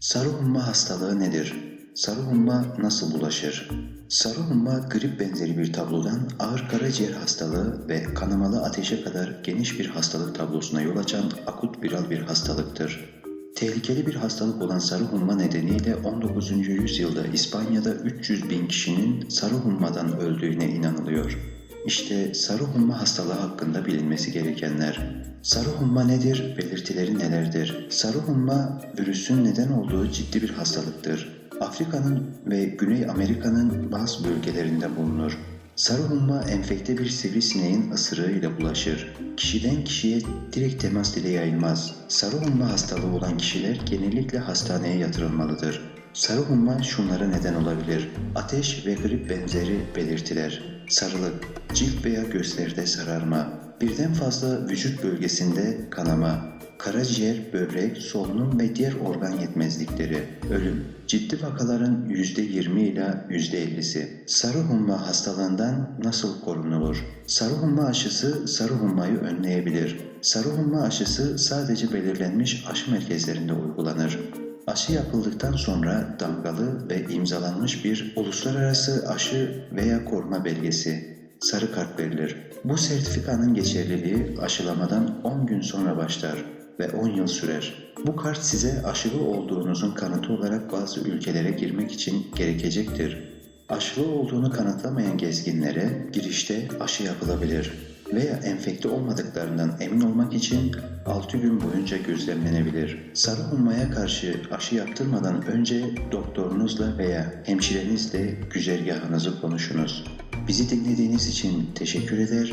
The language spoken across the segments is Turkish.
Sarı humma hastalığı nedir? Sarı humma nasıl bulaşır? Sarı humma grip benzeri bir tablodan ağır karaciğer hastalığı ve kanamalı ateşe kadar geniş bir hastalık tablosuna yol açan akut viral bir hastalıktır. Tehlikeli bir hastalık olan sarı humma nedeniyle 19. yüzyılda İspanya'da 300 bin kişinin sarı hummadan öldüğüne inanılıyor. İşte sarı humma hastalığı hakkında bilinmesi gerekenler. Sarı humma nedir? Belirtileri nelerdir? Sarı humma virüsün neden olduğu ciddi bir hastalıktır. Afrika'nın ve Güney Amerika'nın bazı bölgelerinde bulunur. Sarı humma enfekte bir sivrisineğin ısırığıyla bulaşır. Kişiden kişiye direkt temas ile yayılmaz. Sarı humma hastalığı olan kişiler genellikle hastaneye yatırılmalıdır. Sarı humma şunlara neden olabilir. Ateş ve grip benzeri belirtiler. Sarılık, cilt veya göğüslerde sararma, birden fazla vücut bölgesinde kanama, karaciğer, böbrek, solunum ve diğer organ yetmezlikleri, ölüm. Ciddi vakaların %20 ila %50'si. Sarı humma hastalığından nasıl korunulur? Sarı humma aşısı sarı hummayı önleyebilir. Sarı humma aşısı sadece belirlenmiş aşı merkezlerinde uygulanır. Aşı yapıldıktan sonra damgalı ve imzalanmış bir uluslararası aşı veya koruma belgesi, sarı kart verilir. Bu sertifikanın geçerliliği aşılamadan 10 gün sonra başlar ve 10 yıl sürer. Bu kart size aşılı olduğunuzun kanıtı olarak bazı ülkelere girmek için gerekecektir. Aşılı olduğunu kanıtlamayan gezginlere girişte aşı yapılabilir veya enfekte olmadıklarından emin olmak için 6 gün boyunca gözlemlenebilir. Sarı hummaya karşı aşı yaptırmadan önce doktorunuzla veya hemşirenizle güzergahınızı konuşunuz. Bizi dinlediğiniz için teşekkür eder.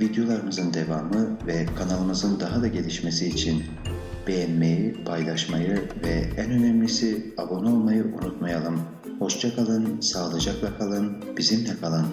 Videolarımızın devamı ve kanalımızın daha da gelişmesi için beğenmeyi, paylaşmayı ve en önemlisi abone olmayı unutmayalım. Hoşça kalın, sağlıcakla kalın, bizimle kalın.